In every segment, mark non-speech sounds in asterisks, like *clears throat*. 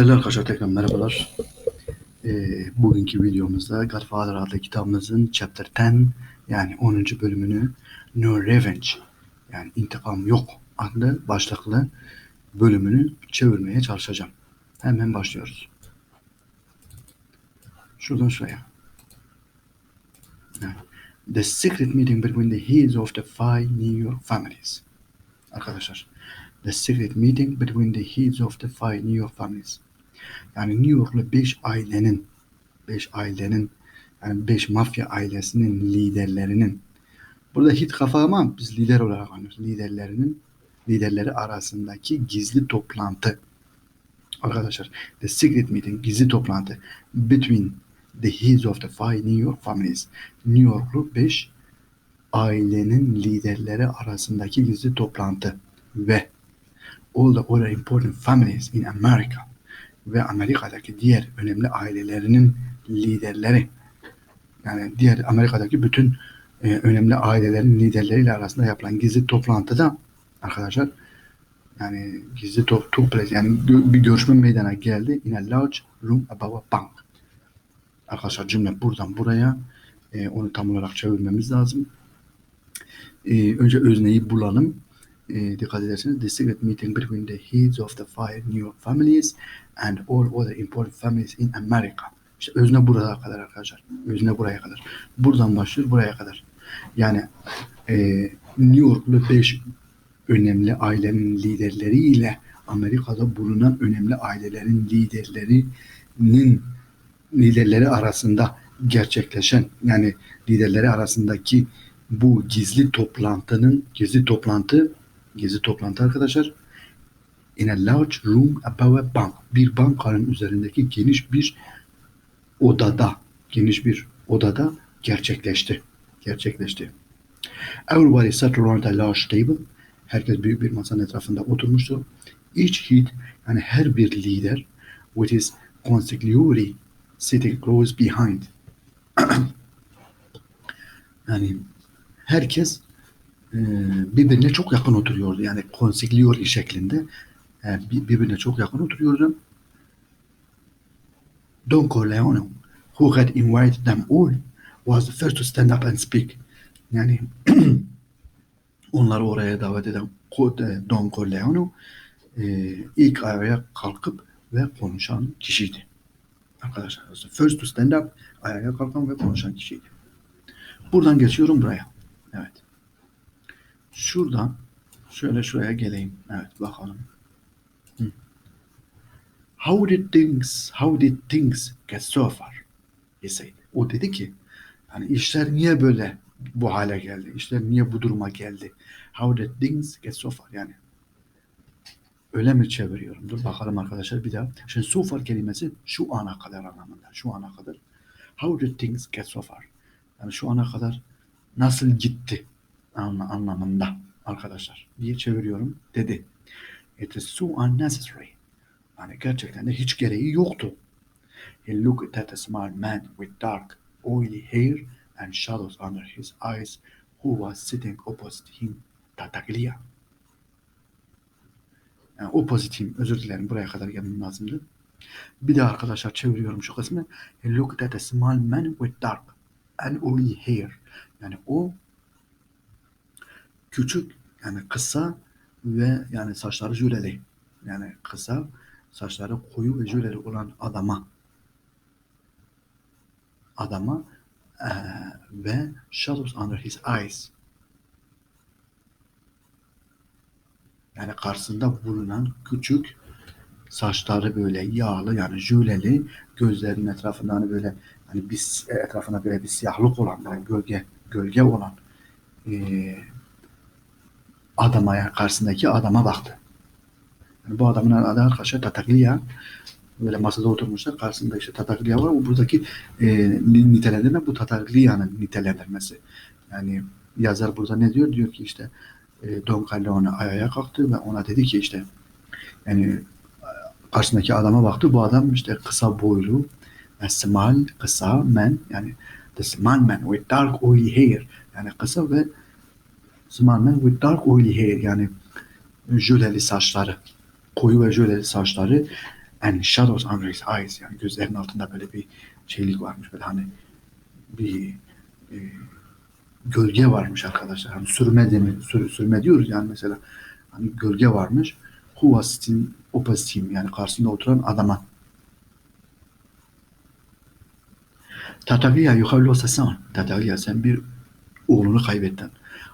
Değerli arkadaşlar tekrar merhabalar. Ee, bugünkü videomuzda Godfather adlı kitabımızın Chapter 10 yani 10. bölümünü No Revenge yani intikam yok adlı başlıklı bölümünü çevirmeye çalışacağım. Hemen başlıyoruz. Şuradan şuraya. Evet. The secret meeting between the heads of the five New York families. Arkadaşlar. The secret meeting between the heads of the five New York families. Yani New York'lu beş ailenin beş ailenin yani beş mafya ailesinin liderlerinin burada hit kafa ama biz lider olarak anlıyoruz. Liderlerinin liderleri arasındaki gizli toplantı. Arkadaşlar the secret meeting gizli toplantı between the heads of the five New York families. New Yorklu beş ailenin liderleri arasındaki gizli toplantı ve all the other important families in America ve Amerika'daki diğer önemli ailelerinin liderleri yani diğer Amerika'daki bütün e, önemli ailelerin liderleriyle arasında yapılan gizli toplantıda arkadaşlar yani gizli top, took yani gö- bir görüşme meydana geldi in a large room above a bank. Arkadaşlar cümle buradan buraya e, onu tam olarak çevirmemiz lazım. E, önce özneyi bulalım. E, dikkat ederseniz the secret meeting between the heads of the five New York families and all other important families in America. İşte özne buraya kadar arkadaşlar. Özne buraya kadar. Buradan başlıyor buraya kadar. Yani e, New Yorklu 5 önemli ailenin liderleriyle Amerika'da bulunan önemli ailelerin liderlerinin liderleri arasında gerçekleşen yani liderleri arasındaki bu gizli toplantının gizli toplantı gizli toplantı arkadaşlar. İn a large room above a bank. Bir bankanın üzerindeki geniş bir odada geniş bir odada gerçekleşti gerçekleşti. Everybody sat around a large table. Herkes büyük bir masanın etrafında oturmuştu. Each head yani her bir lider with his consigliere sitting close behind. *clears throat* Yani herkes birbirine çok yakın oturuyordu. Yani consigliere şeklinde e, bir- birbirine çok yakın oturuyordu. Don Corleone, who had invited them all, was the first to stand up and speak. Yani *clears throat* onları oraya davet eden e, Don Corleone e, ilk ayağa kalkıp ve konuşan kişiydi. Arkadaşlar, first to stand up, ayağa kalkan ve konuşan kişiydi. Buradan geçiyorum buraya. Evet. Şuradan şöyle şuraya geleyim. Evet bakalım. How did things how did things get so far? He said. O dedi ki hani işler niye böyle bu hale geldi? İşler niye bu duruma geldi? How did things get so far? Yani öyle mi çeviriyorum? Dur bakalım arkadaşlar bir daha. Şimdi so far kelimesi şu ana kadar anlamında. Şu ana kadar. How did things get so far? Yani şu ana kadar nasıl gitti anlamında arkadaşlar diye çeviriyorum dedi. It is so unnecessary. Yani gerçekten de hiç gereği yoktu. He looked at a small man with dark, oily hair and shadows under his eyes who was sitting opposite him, Tataglia. Yani opposite him, özür dilerim buraya kadar gelmem lazımdı. Bir de arkadaşlar çeviriyorum şu kısmı. He looked at a small man with dark and oily hair. Yani o küçük yani kısa ve yani saçları jöleli. Yani kısa saçları koyu ve jöleli olan adama adama eee, ve shadows under his eyes yani karşısında bulunan küçük saçları böyle yağlı yani jöleli gözlerinin etrafında hani böyle hani bir etrafına böyle bir siyahlık olan böyle gölge gölge olan eee adama yani karşısındaki adama baktı. Yani bu adamın adı arkadaşlar Tataglia. Böyle masada oturmuşlar. Karşısında işte Tataglia var. O buradaki e, ni- nitelendirme bu Tataglia'nın nitelendirmesi. Yani yazar burada ne diyor? Diyor ki işte e, Don Corleone ayağa kalktı ve ona dedi ki işte yani karşısındaki adama baktı. Bu adam işte kısa boylu, small, kısa man yani the small man with dark oily hair yani kısa ve small man with dark oily hair yani jöleli saçları koyu ve jöleli saçları and shadows under his eyes yani gözlerinin altında böyle bir şeylik varmış böyle hani bir e, gölge varmış arkadaşlar. Hani sürme demi, sür, sürme diyoruz yani mesela hani gölge varmış. Who was sitting opposite him yani karşısında oturan adama. Tataglia you have lost a son. Tataglia sen bir oğlunu kaybettin.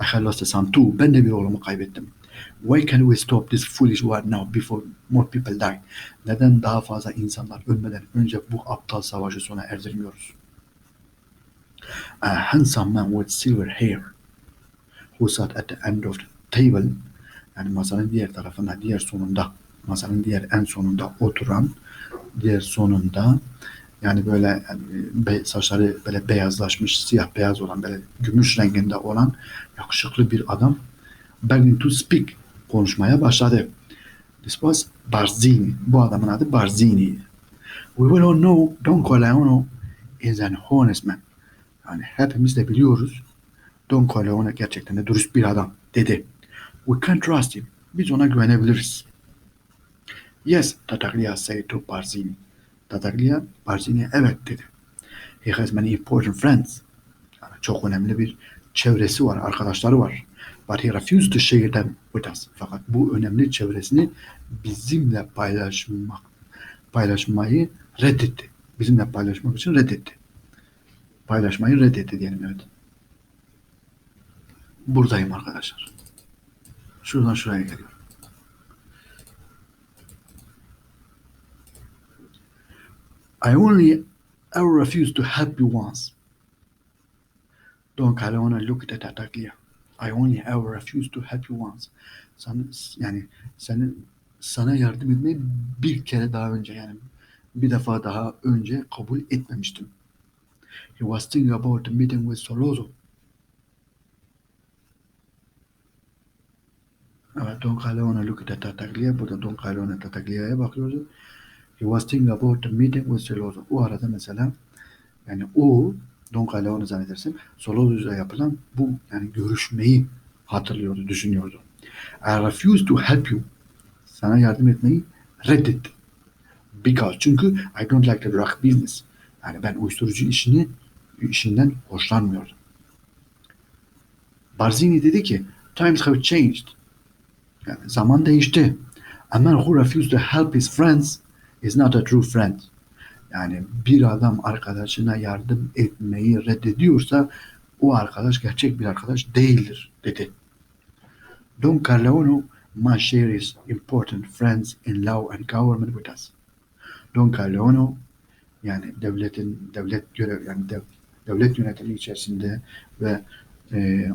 I have lost a son too. Ben de bir oğlumu kaybettim. Why can't we stop this foolish war now before more people die? Neden daha fazla insanlar ölmeden önce bu aptal savaşı sona erdirmiyoruz? A handsome man with silver hair who sat at the end of the table yani masanın diğer tarafında, diğer sonunda, masanın diğer en sonunda oturan, diğer sonunda yani böyle saçları böyle beyazlaşmış, siyah beyaz olan, böyle gümüş renginde olan yakışıklı bir adam beginning to speak konuşmaya başladı. This was Barzini. Bu adamın adı Barzini. We will all know Don Corleone is an honest man. Yani hepimiz de biliyoruz Don Corleone gerçekten de dürüst bir adam dedi. We can trust him. Biz ona güvenebiliriz. Yes, Tataglia said to Barzini. Tataglia, Barzini'ye evet dedi. He has many important friends. Yani çok önemli bir çevresi var, arkadaşları var. But he refused to share them with us. Fakat bu önemli çevresini bizimle paylaşmak, paylaşmayı reddetti. Bizimle paylaşmak için reddetti. Paylaşmayı reddetti diyelim evet. Buradayım arkadaşlar. Şuradan şuraya geliyorum. I only ever refused to help you once. Don Corleone looked at Tartaglia. I only ever refused to help you once. Sana, yani senin sana yardım etmeyi bir kere daha önce yani bir defa daha önce kabul etmemiştim. He was thinking about the meeting with Solozo. Evet, Don Corleone looked at Tartaglia. Burada Don Corleone Tartaglia'ya bakıyordu. He was thinking about the meeting with Solozo. O arada mesela yani o Don Corleone zannedersin Solozo'yla yapılan bu yani görüşmeyi hatırlıyordu, düşünüyordu. I refuse to help you. Sana yardım etmeyi reddettim. Because çünkü I don't like the drug business. Yani ben uyuşturucu işini işinden hoşlanmıyordum. Barzini dedi ki times have changed. Yani zaman değişti. A man who refuses to help his friends is not a true friend. Yani bir adam arkadaşına yardım etmeyi reddediyorsa o arkadaş gerçek bir arkadaş değildir dedi. Don Corleone must share his important friends in law and government with us. Don Corleone yani devletin devlet görev yani dev, devlet yönetimi içerisinde ve e,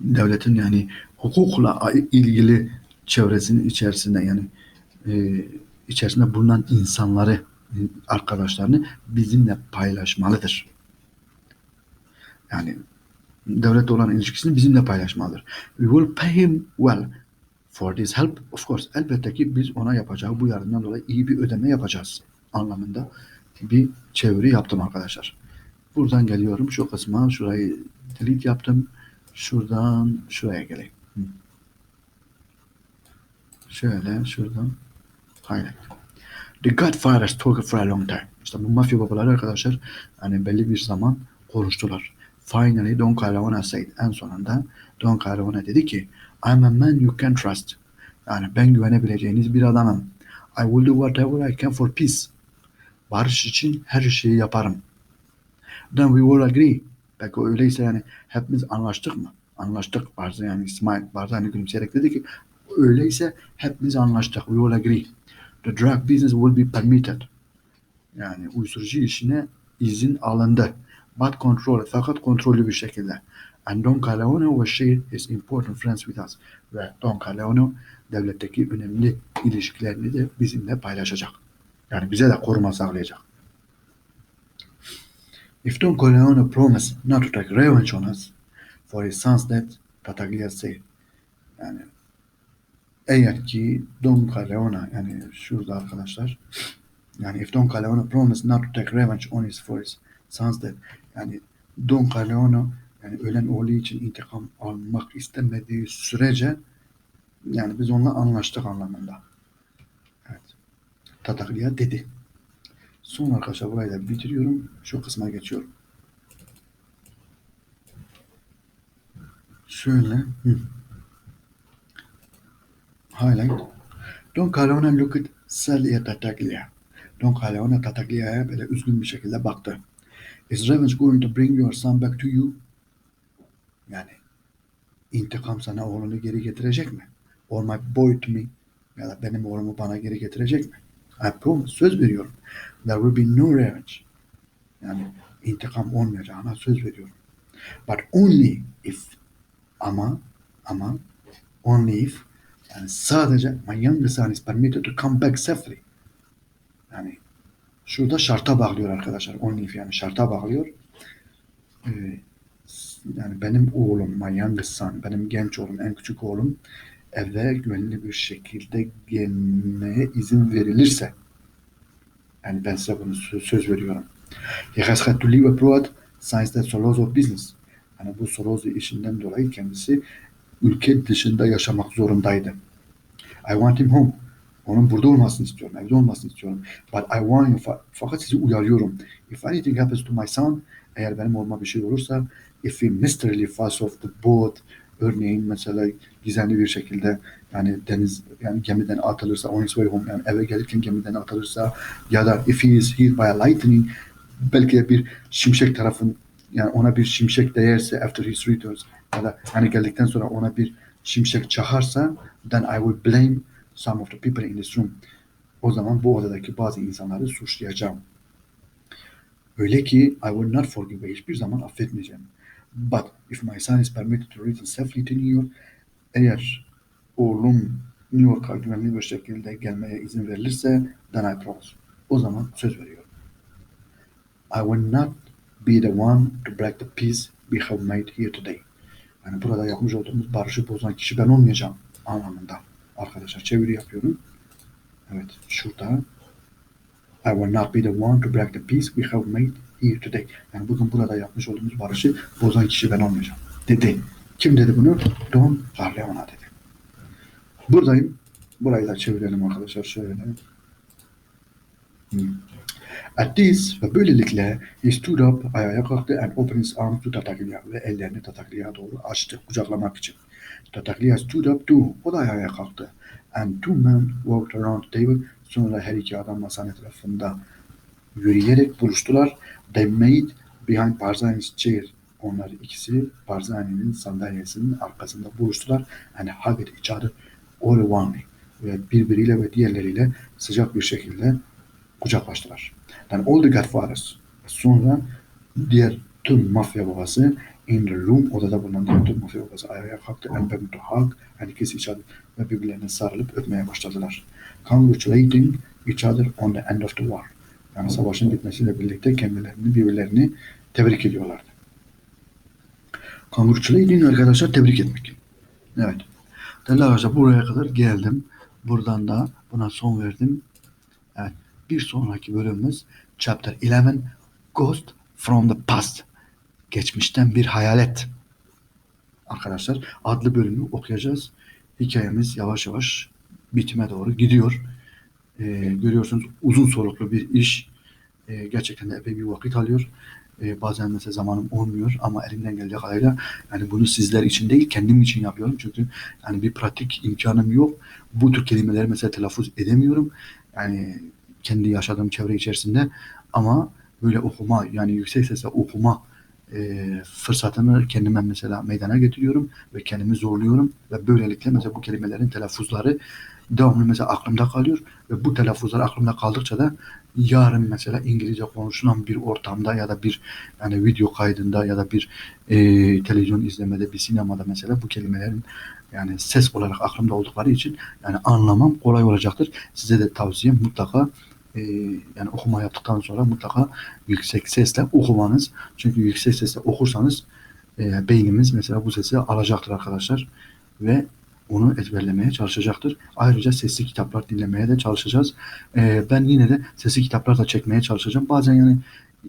devletin yani hukukla ilgili çevresinin içerisinde yani e, içerisinde bulunan insanları arkadaşlarını bizimle paylaşmalıdır. Yani devletle olan ilişkisini bizimle paylaşmalıdır. We will pay him well for this help. Of course, elbette ki biz ona yapacağı bu yardımdan dolayı iyi bir ödeme yapacağız anlamında bir çeviri yaptım arkadaşlar. Buradan geliyorum şu kısma, şurayı delete yaptım. Şuradan şuraya geleyim. Şöyle şuradan highlight. The Godfathers talked for a long time. İşte bu mafya babaları arkadaşlar hani belli bir zaman konuştular. Finally Don Corleone said. En sonunda Don Corleone dedi ki I'm a man you can trust. Yani ben güvenebileceğiniz bir adamım. I will do whatever I can for peace. Barış için her şeyi yaparım. Then we will agree. Peki öyleyse yani hepimiz anlaştık mı? Anlaştık. Barzı yani İsmail Barzı hani gülümseyerek dedi ki öyleyse hepimiz anlaştık. We will agree. The drug business will be permitted. Yani uyuşturucu işine izin alındı. But controlled. Fakat kontrollü bir şekilde. And Don Corleone will share his important friends with us. Ve Don Corleone devletteki önemli ilişkilerini de bizimle paylaşacak. Yani bize de koruma sağlayacak. If Don Corleone promised not to take revenge on us for his son's death, Tataglia said. Yani eğer ki Don Corleone yani şurada arkadaşlar yani if Don Corleone promised not to take revenge on his for his son's death yani Don Corleone yani ölen oğlu için intikam almak istemediği sürece yani biz onunla anlaştık anlamında. Evet. Tataklıya dedi. Son arkadaşlar burayı da bitiriyorum. Şu kısma geçiyorum. Şöyle. Hı. Highlight. Don Corleone looked sadly at Tattaglia. Don Corleone Tattaglia'ya böyle üzgün bir şekilde baktı. Is revenge going to bring your son back to you? Yani intikam sana oğlunu geri getirecek mi? Or my boy to me? Ya da benim oğlumu bana geri getirecek mi? I promise, söz veriyorum. There will be no revenge. Yani intikam olmayacağına söz veriyorum. But only if ama ama only if yani sadece my youngest son is permitted to come back safely. Yani şurada şarta bağlıyor arkadaşlar. Only if yani şarta bağlıyor. Ee, yani benim oğlum, my youngest son, benim genç oğlum, en küçük oğlum eve güvenli bir şekilde gelmeye izin verilirse yani ben size bunu söz, veriyorum. He had to leave abroad since the soloz of business. Yani bu soloz işinden dolayı kendisi ülke dışında yaşamak zorundaydı. I want him home. Onun burada olmasını istiyorum, evde olmasını istiyorum. But I want you, fa- fakat sizi uyarıyorum. If anything happens to my son, eğer benim olma bir şey olursa, if he mysteriously falls off the boat, örneğin mesela gizemli bir şekilde yani deniz yani gemiden atılırsa on his way home yani eve gelirken gemiden atılırsa ya da if he is hit by a lightning belki bir şimşek tarafın yani ona bir şimşek değerse after his returns ya da hani geldikten sonra ona bir şimşek çakarsa then I will blame some of the people in this room. O zaman bu odadaki bazı insanları suçlayacağım. Öyle ki I will not forgive ve hiçbir zaman affetmeyeceğim. But if my son is permitted to return safely to New York, eğer oğlum New York'a güvenli bir şekilde gelmeye izin verilirse, then I promise. O zaman söz veriyorum. I will not be the one to break the peace we have made here today. Yani burada yapmış olduğumuz barışı bozan kişi ben olmayacağım anlamında. Arkadaşlar çeviri yapıyorum. Evet şurada I will not be the one to break the peace we have made here today. Yani bugün burada yapmış olduğumuz barışı bozan kişi ben olmayacağım. Dedi. Kim dedi bunu? Don Corleone dedi. Buradayım. Burayı da çevirelim arkadaşlar şöyle. Hmm. At this ve böylelikle he stood up ayağa kalktı and opened his arms to Tataklia ve ellerini Tataklia'ya doğru açtı kucaklamak için. Tataklia stood up too. O da ayağa kalktı. And two men walked around the table. Sonra her iki adam masanın etrafında yürüyerek buluştular. They made behind Barzani's chair. Onlar ikisi Barzani'nin sandalyesinin arkasında buluştular. And hugged each other all warmly. Ve birbiriyle ve diğerleriyle sıcak bir şekilde kucaklaştılar. All the Godfathers. Sonra diğer tüm mafya babası in the room odada bulunan diğer tüm mafya babası ayağa kalktı hug and kiss each other ve birbirlerine sarılıp öpmeye başladılar. Congratulating each other on the end of the war. Yani savaşın bitmesiyle birlikte kendilerini birbirlerini tebrik ediyorlardı. Congratulating arkadaşlar tebrik etmek. Evet. Değerli arkadaşlar buraya kadar geldim. Buradan da buna son verdim. Bir sonraki bölümümüz Chapter 11 Ghost from the Past. Geçmişten bir hayalet. Arkadaşlar adlı bölümü okuyacağız. Hikayemiz yavaş yavaş bitime doğru gidiyor. Ee, görüyorsunuz uzun soluklu bir iş. Ee, gerçekten de epey bir vakit alıyor. Ee, bazen mesela zamanım olmuyor ama elimden geldiği kadarıyla yani bunu sizler için değil kendim için yapıyorum. Çünkü yani bir pratik imkanım yok. Bu tür kelimeleri mesela telaffuz edemiyorum. Yani kendi yaşadığım çevre içerisinde ama böyle okuma yani yüksek sesle okuma e, fırsatını kendime mesela meydana getiriyorum ve kendimi zorluyorum ve böylelikle mesela bu kelimelerin telaffuzları devamlı mesela aklımda kalıyor ve bu telaffuzlar aklımda kaldıkça da yarın mesela İngilizce konuşulan bir ortamda ya da bir yani video kaydında ya da bir e, televizyon izlemede bir sinemada mesela bu kelimelerin yani ses olarak aklımda oldukları için yani anlamam kolay olacaktır. Size de tavsiyem mutlaka e, yani okuma yaptıktan sonra mutlaka yüksek sesle okumanız. Çünkü yüksek sesle okursanız e, beynimiz mesela bu sesi alacaktır arkadaşlar ve onu ezberlemeye çalışacaktır. Ayrıca sesli kitaplar dinlemeye de çalışacağız. E, ben yine de sesli kitaplar da çekmeye çalışacağım. Bazen yani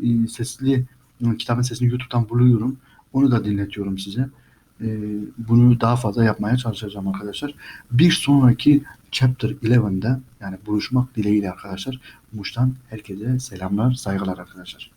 e, sesli yani kitabın sesini YouTube'dan buluyorum. Onu da dinletiyorum size. E, bunu daha fazla yapmaya çalışacağım arkadaşlar. Bir sonraki Chapter 11'de yani buluşmak dileğiyle arkadaşlar. Muş'tan herkese selamlar, saygılar arkadaşlar.